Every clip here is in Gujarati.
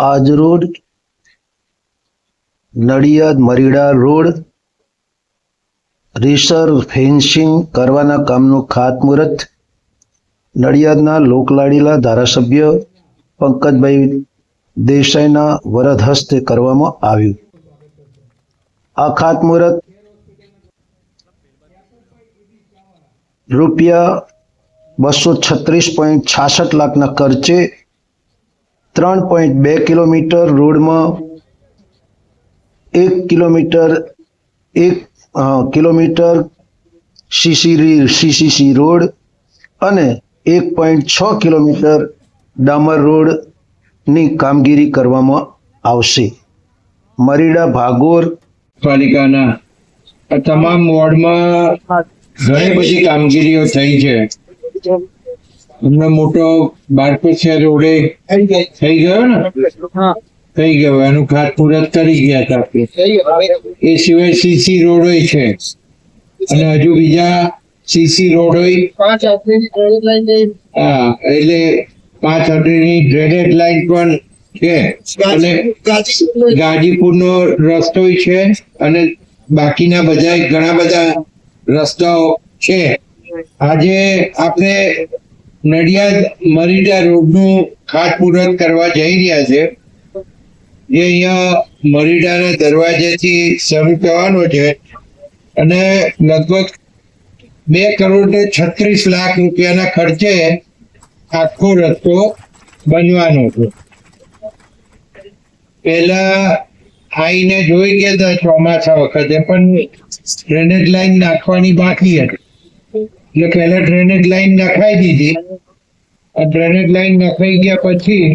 આજરોડ Nadiad Marida road, resurfacing કરવાના કામનું ખાતમુહૂર્ત, નડિયાદના લોકલાડીલા ધારાસભ્ય પંકજભાઈ દેસાઈના વરદ હસ્તે કરવામાં આવ્યું. આ ખાતમુહૂર્ત રૂપિયા બસો છત્રીસ પોઈન્ટ છાસઠ લાખના ખર્ચે ત્રણ પોઈન્ટ બે કિલોમીટર રોડમાં એક કિલોમીટર એક કિલોમીટર સીસી સીસીસી રોડ અને એક પોઈન્ટ છ કિલોમીટર ડામર રોડની કામગીરી કરવામાં આવશે. મરીડા ભાગોર પાલિકાના આ તમામ વોર્ડમાં ઘણી બધી કામગીરીઓ થઈ છે. હમણાં મોટો છે રોડે થઈ ગયો ને? થઈ ગયો. એનું ખાતમુહૂર્ત કરી ગયા હતા. એ સિવાય સીસી રોડ છે. અને હજુ બીજા સીસી રોડ હા એટલે પાંચ હંડ્રેડની ડ્રેનેજ લાઈન પણ છે. અને ગાજીપુરનો રસ્તો છે અને બાકીના બધા ઘણા બધા રસ્તાઓ છે. આજે આપણે નડિયાદ મરીડા રોડનું ખાતમુહૂર્ત કરવા જઈ રહ્યા છે. જે અહીંયા મરીડાના દરવાજેથી શરૂ થવાનો છે અને લગભગ બે કરોડ ને છત્રીસ લાખ રૂપિયાના ખર્ચે આખો રસ્તો બનવાનો છે. પેલા આઈને જોઈ ગયા હતા ચોમાસા વખતે, પણ ડ્રેનેજ લાઈન નાખવાની બાકી હતી. એટલે પહેલા ડ્રેનેજ લાઈન નખાઈ દીધી. આ ડ્રેનેજ લાઈન નખાઈ ગયા પછી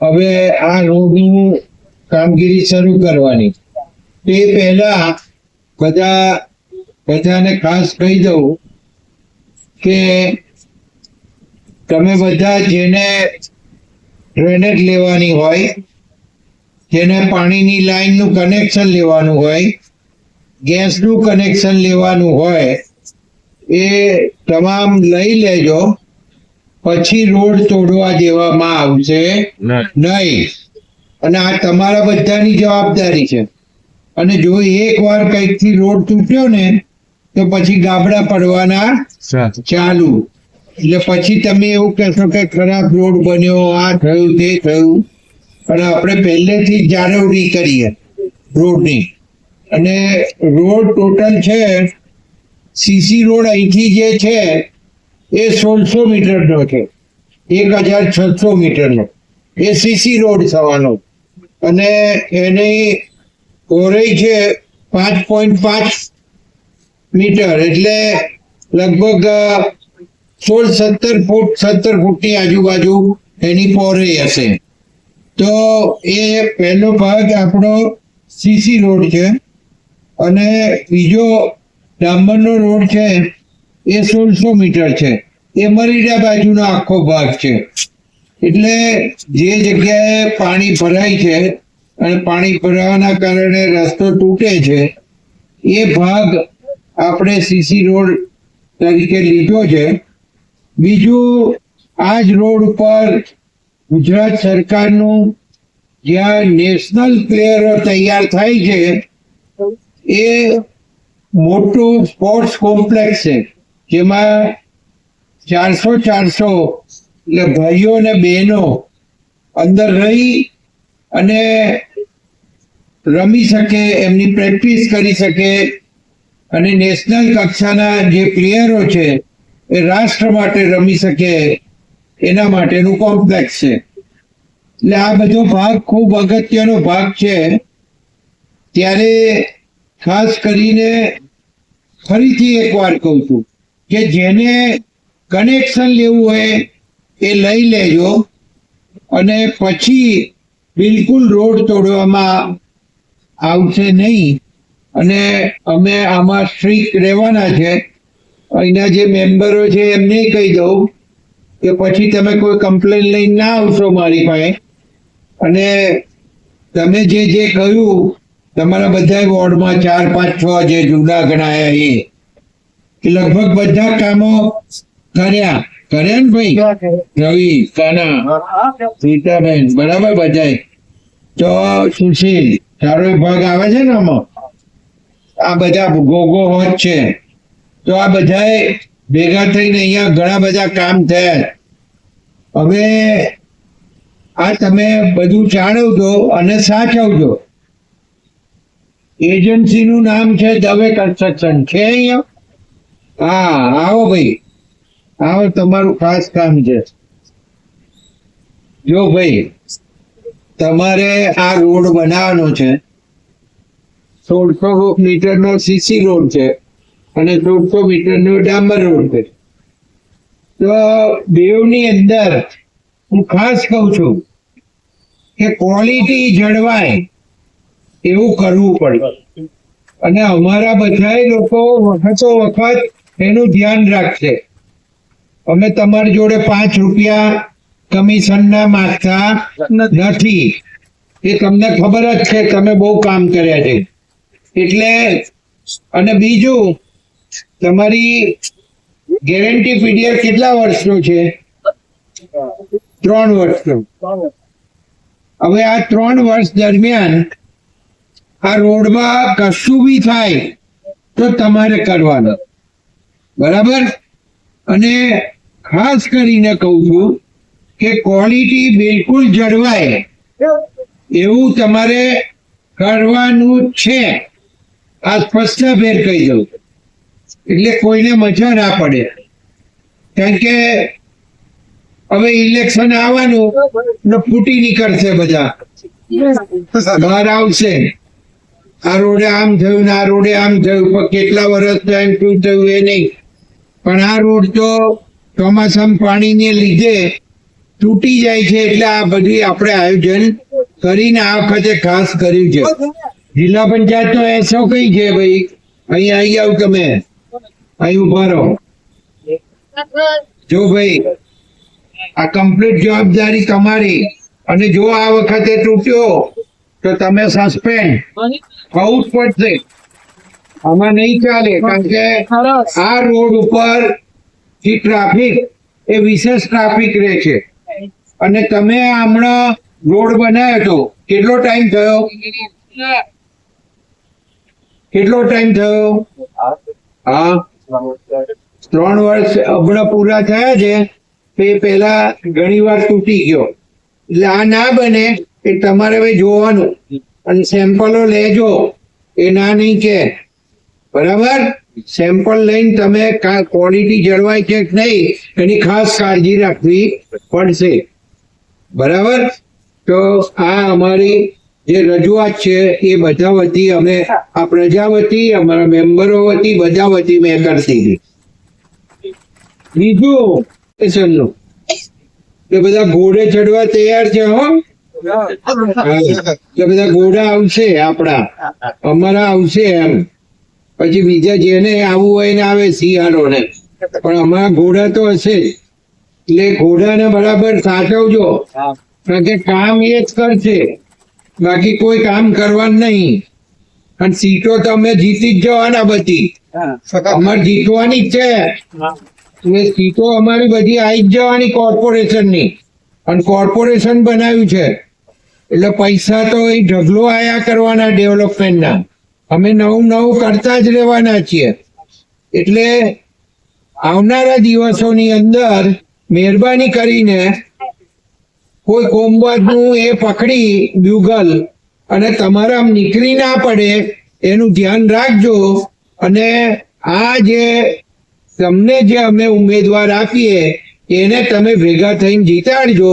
હવે આ રોડનું કામગીરી શરૂ કરવાની. તે પહેલા બધા, બધાને ખાસ કહી દઉં કે તમે બધા જેને ડ્રેનેજ લેવાની હોય, જેને પાણીની લાઈનનું કનેક્શન લેવાનું હોય, ગેસનું કનેક્શન લેવાનું હોય એ તમામ લઈ લેજો. પછી રોડ તોડવા દેવામાં આવશે. નહીં. અને આ તમારા બધાની જવાબદારી છે. અને જો એક વાર કંઈકથી રોડ તૂટ્યો ને તો પછી ગાબડા પડવાના ચાલુ. એટલે પછી તમે એવું કહેશો કે ખરાબ રોડ બન્યો આ થયું તે થયું. પણ આપણે પહેલેથી જ જાળવણી કરીએ રોડની. અને રોડ ટોટલ છે સીસી રોડ અહીંથી જે છે, એ સોળસો મીટરનો છે. એક હજાર છસો મીટરનો. એ સીસી રોડ થવાનો. અને એની ઓરઈ છે પાંચ પોઈન્ટ પાંચ મીટર. એટલે લગભગ સોળ સત્તર ફૂટ, સત્તર ફૂટની આજુબાજુ એની પહોળાઈ હશે. તો એ પહેલો ભાગ આપણો સીસી રોડ છે. અને બીજો ડામરનો રોડ છે, એ સોળસો મીટર છે. એ મરીડા બાજુનો આખો ભાગ છે. એટલે જે જગ્યાએ પાણી ભરાય છે અને પાણી ભરાવાના કારણે રસ્તો તૂટે છે, એ ભાગ આપણે સીસી રોડ તરીકે લીધો છે. બીજું, આ જ રોડ ઉપર ગુજરાત સરકારનું જ્યાં નેશનલ પ્લેયરો તૈયાર થાય છે, એ મોટું સ્પોર્ટ્સ કોમ્પ્લેક્સ છે, જેમાં ચારસો ચારસો એટલે ભાઈઓ અને બહેનો અંદર રહી અને રમી શકે, એમની પ્રેક્ટિસ કરી શકે. અને નેશનલ કક્ષાના જે પ્લેયરો છે, એ રાષ્ટ્ર માટે રમી શકે, એના માટેનું કોમ્પ્લેક્સ છે. એટલે આ બધો ભાગ ખૂબ અગત્યનો ભાગ છે. ત્યારે ખાસ કરીને ફરીથી એકવાર કહું છું કે જેને કનેક્શન લેવું હોય એ લઈ લેજો અને પછી બિલકુલ રોડ તોડવામાં આવશે નહીં. અને અમે આમાં સ્ટ્રીક રહેવાના છે. અહીંના જે મેમ્બરો છે, એમને કહી દઉં કે પછી તમે કોઈ કમ્પ્લેન લઈને ના આવશો મારી પાસે. અને તમે જે જે કહ્યું તમારા બધા વોર્ડમાં ચાર પાંચ છ જે જુદા ગણાયા એ. લગભગ બધા કામો કર્યા. કર્યા ને ભાઈ? રવિ કાના સીતાબેન બરાબર બધાય? તો સુશીલ તારો ભાગ આવે છે ને આમાં? આ બધા ગોગો હોત છે. તો આ બધાએ ભેગા થઈને અહીંયા ઘણા બધા કામ થયા. હવે આ તમે બધું જાણવજો અને સાચવજો. એજન્સીનું નામ છે દવે કન્સ્ટ્રક્શન. છે અહીંયા? હા, આવો ભાઈ. આવો, તમારું ખાસ કામ છે. જો ભાઈ, તમારે આ રોડ બનાવવાનો છે. સોળસો મીટરનો સીસી રોડ છે અને સોળસો મીટરનો ડામર રોડ છે. તો બેવની અંદર હું ખાસ કહું છું કે ક્વોલિટી જળવાય. એવું કરવું પડે. અને અમારા બધા લોકો વખતો વખત એનું ધ્યાન રાખશે. અમે તમારી જોડે પાંચ રૂપિયા કમિશનના માગતા નથી. એ તમને ખબર જ છે તમે બહુ કામ કર્યા છે. એટલે અને બીજું તમારી ગેરંટી પીરિયડ કેટલા વર્ષનો છે? ત્રણ વર્ષનો. હવે આ ત્રણ વર્ષ દરમિયાન આ રોડમાં કશું બી થાય તો તમારે કરવાનું. બરાબર? અને ખાસ કરીને કહું છું કે ક્વોલિટી બિલકુલ જળવાય એવું તમારે કરવાનું છે. આ સ્પષ્ટભેર કહી દઉં. એટલે કોઈને મજા ના પડે. કારણ કે હવે ઇલેક્શન આવવાનું ને ફૂટી નીકળશે બધા. બહાર આવશે. આ રોડે આમ થયું ને આ આમ થયું, પણ કેટલા વર્ષ થયા શું થયું એ નહીં. પણ આ રોડ તો ચોમાસામાં પાણીને લીધે તૂટી જાય છે એટલે આ બધું આપણે આયોજન કરીને આ વખતે ખાસ કર્યું છે. જિલ્લા પંચાયત નો એસો કઈ છે ભાઈ? અહીં આવી જાવ તમે. અહીં ઊભા રહો. જો ભાઈ, આ કમ્પ્લીટ જવાબદારી તમારી. અને જો આ વખતે તૂટ્યો તો તમે સસ્પેન્ડ કહું જ પડશે. આમાં નહીં ચાલે કારણ કે આ રોડ ઉપર જે ટ્રાફિક એ વિશેષ ટ્રાફિક રહે છે. અને તમે હમણાં રોડ બનાવ્યો હતો. કેટલો ટાઈમ થયો? કેટલો ટાઈમ થયો? હા. ત્રણ વર્ષ હમણાં પૂરા થયા છે. તે પહેલા ઘણી વાર તૂટી ગયો. એટલે આ ના બને. એ તમારે હવે જોવાનું. અને સેમ્પલો લેજો. એ ના નહીં કે. બરાબર? સેમ્પલ લઈને તમે ક્વોલિટી જળવાય છે કે નહીં, એની ખાસ કાળજી રાખવી પડશે. બરાબર? તો આ અમારી જે રજૂઆત છે, એ બધા વતી અમે, આ પ્રજા વતી, અમારા મેમ્બરો વતી, બધા વતી મેં કરતી હતી. બીજું, એ બધા ઘોડે ચડવા તૈયાર છે, હો. બધા ઘોડા આવશે આપણા. અમારા આવશે એમ. પછી બીજા જેને આવવું હોય ને આવે શિયાળો ને પણ અમારા ઘોડા તો હશે. એટલે ઘોડાને બરાબર સાચવજો. કારણ કે કામ એ જ કરશે. બાકી કોઈ કામ કરવાનું નહીં. અને સીટો તો અમે જીતી જ જવાના બધી. અમારે જીતવાની જ છે. એટલે સીટો અમારી બધી આવી જ જવાની કોર્પોરેશનની અને કોર્પોરેશન બનાવ્યું છે. એટલે પૈસા તો એ ઢગલો આયા કરવાના ડેવલપમેન્ટના અમે નવું નવું કરતા જ રહેવાના છીએ. એટલે આવનારા દિવસોની અંદર મહેરબાની કરીને કોઈ કોમવાદનું એ પકડી બ્યુગલ અને તમારા નીકળી ના પડે એનું ધ્યાન રાખજો અને આ જે તમને જે અમે ઉમેદવાર આપીએ એને તમે ભેગા થઈને જીતાડજો.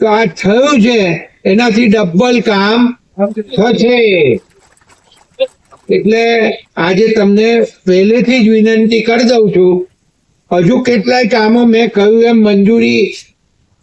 તો આ થયું છે. એનાથી ડબલ કામ થશે. એટલે આજે તમને પહેલેથી જ વિનંતી કરી દઉં છું. હજુ કેટલાય કામો મેં કહ્યું એમ મંજૂરી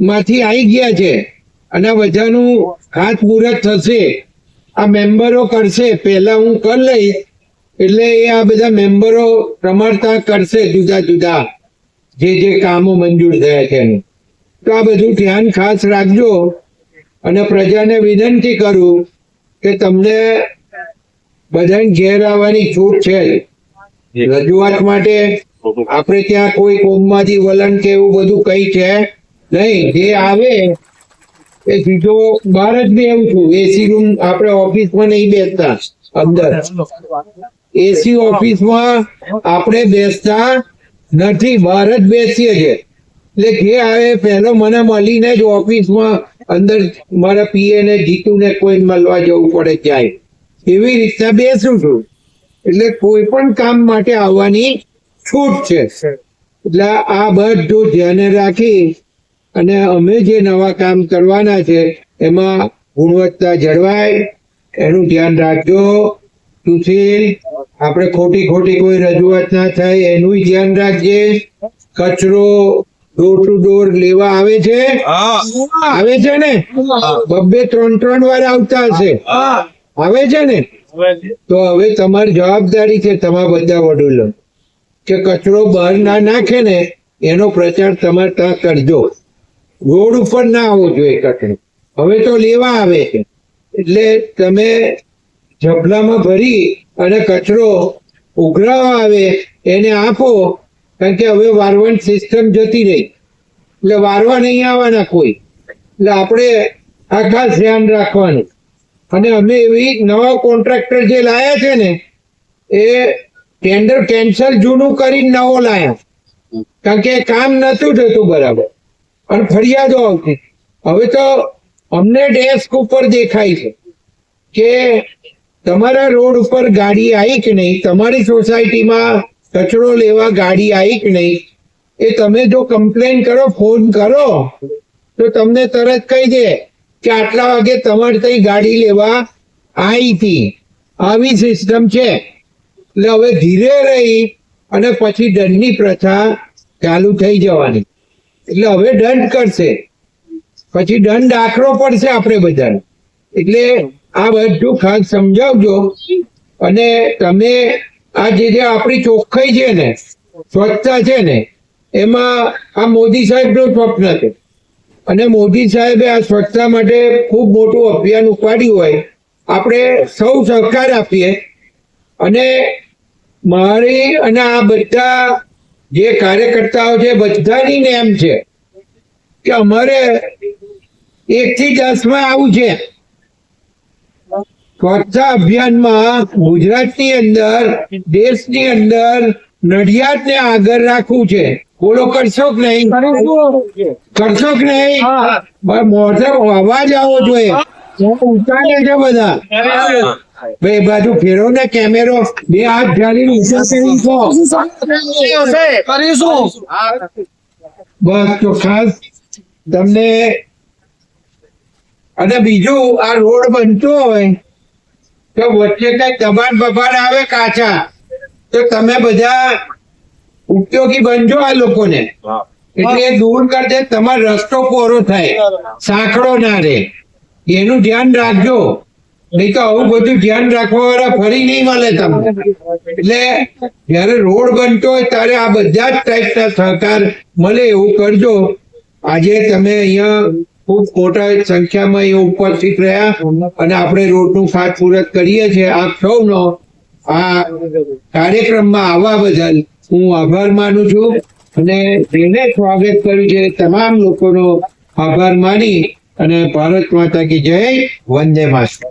માંથી આવી ગયા છે અને બધાનું હાથ ખાતમુહૂર્ત થશે. આ મેમ્બરો કરશે. પહેલા હું કરી લઈશ. એટલે એ આ બધા મેમ્બરો પ્રમાણતા કરશે જુદા જુદા જે જે કામો મંજૂર થયા છે. તો આ બધું ધ્યાન ખાસ રાખજો. અને પ્રજાને વિનંતી કરું કે તમને બધાને ઘેર આવવાની છૂટ છે. રજૂઆત માટે આપણે ત્યાં કોઈ કોમમાંથી વલણ કે એવું બધું કઈ છે નહીં. જે આવે એ સીધો બહાર જ મેં એવું છું. એસી રૂમ આપણે ઓફિસમાં નહીં બેસતા. અંદર. એસી ઓફિસમાં આપણે બેસતા નથી. બહાર જ બેસીએ છીએ. એટલે જે આવે પહેલો મને મળીને જ ઓફિસમાં અંદર મારા પીએ ને જીતુને કોઈ મળવા જવું પડે જાય એવી રીતના બેસું છું. એટલે કોઈ પણ કામ માટે આવવાની છૂટ છે. એટલે આ બધું ધ્યાને રાખી અને અમે જે નવા કામ કરવાના છે એમાં ગુણવત્તા જળવાય એનું ધ્યાન રાખજો. સુશીલ આપણે ખોટી ખોટી કોઈ રજૂઆત ના થાય એનું ધ્યાન રાખજે. કચરો ડોર ટુ ડોર લેવા આવે છે? આવે છે ને? બબ્બે ત્રણ ત્રણ વાર આવતા હશે. આવે છે ને? તો હવે તમારી જવાબદારી છે તમારા બધા વડીલો કે કચરો બહાર ના નાખે ને એનો પ્રચાર તમારે ત્યાં કરજો. રોડ ઉપર ના આવવો જોઈએ કચરો. હવે તો લેવા આવે છે. એટલે તમે ઝબલામાં ભરી અને કચરો ઉઘરાવા આવે એને આપો કારણ કે હવે વારવણ સિસ્ટમ જતી રહી. એટલે વારવા નહીં આવવાના કોઈ. એટલે આપણે આ ખાસ ધ્યાન રાખવાનું. અને અમે એવી નવા કોન્ટ્રાક્ટર જે લાયા છે ને, એ ટેન્ડર કેન્સલ જૂનું કરીને નવો લાયા. કારણ કે કામ નહોતું થતું બરાબર. અને ફરિયાદો આવતી. હવે તો અમને ડેસ્ક ઉપર દેખાય છે કે તમારા રોડ ઉપર ગાડી આવી કે નહીં? તમારી સોસાયટીમાં કચરો લેવા ગાડી આવી કે નહીં? એ તમે જો કમ્પ્લેન કરો ફોન કરો, તો તમને તરત કહી દે કે આટલા વાગે તમારે ત્યાં ગાડી લેવા આવી હતી. આવી સિસ્ટમ છે. એટલે હવે ધીરે રહી અને પછી દંડની પ્રથા ચાલુ થઈ જવાની. એટલે હવે દંડ કરશે. પછી દંડ આકરો પડશે આપણે બધાને. એટલે આ બધું ખાસ સમજાવજો અને તમે આ જે જે આપણી ચોખ્ખાઈ છે ને, સ્વચ્છતા છે ને, એમાં આ મોદી સાહેબનું સ્વપ્ન છે. અને મોદી સાહેબે આ સ્વચ્છતા માટે ખૂબ મોટું અભિયાન ઉપાડ્યું હોય, આપણે સૌ સહકાર આપીએ. અને મારી અને આ બધા જે કાર્યકર્તાઓ છે, બધાની નેમ છે કે અમારે એકથી દસમાં દસ આવું છે. સ્વચ્છતા અભિયાનમાં ગુજરાતની અંદર દેશની અંદર નડિયાદને આગળ રાખવું છે. બોલો કરશો કે નહીં? કરશો. કે નહીં? મોઢે અવાજ આવવો જોઈએ. ઉતારે છે બધા. બે બાજુ ફેરો ને કેમેરો. બે હાથ જાળી કરીશું. બસ તો ખાસ તમને અને બીજું આ રોડ બનતો હોય તો વચ્ચે કઈ દબાણ બબાણ આવે કાચા તો તમે બધા ઉપયોગી બનજો આ લોકોને. એટલે દૂર કરજે તમારો રસ્તો પોરો થાય. સાંકડો ના રહે. એનું ધ્યાન રાખજો. નહીં તો આવું બધું ધ્યાન રાખવા વાળા ફરી નહીં મળે તમને. એટલે જયારે રોડ બનતો હોય ત્યારે આ બધા જ ટાઈપના સહકાર મળે એવું કરજો. આજે તમે અહીંયા ખૂબ મોટા સંખ્યામાં એ ઉપસ્થિત રહ્યા અને આપણે રોડનું ખાતમુહૂર્ત કરીએ છીએ. આપ સૌનો આ કાર્યક્રમમાં આવવા બદલ હું આભાર માનું છું અને જેને સ્વાગત કર્યું છે તમામ લોકોનો આભાર માની અને ભારત માતા કી જય. વંદે માતરમ.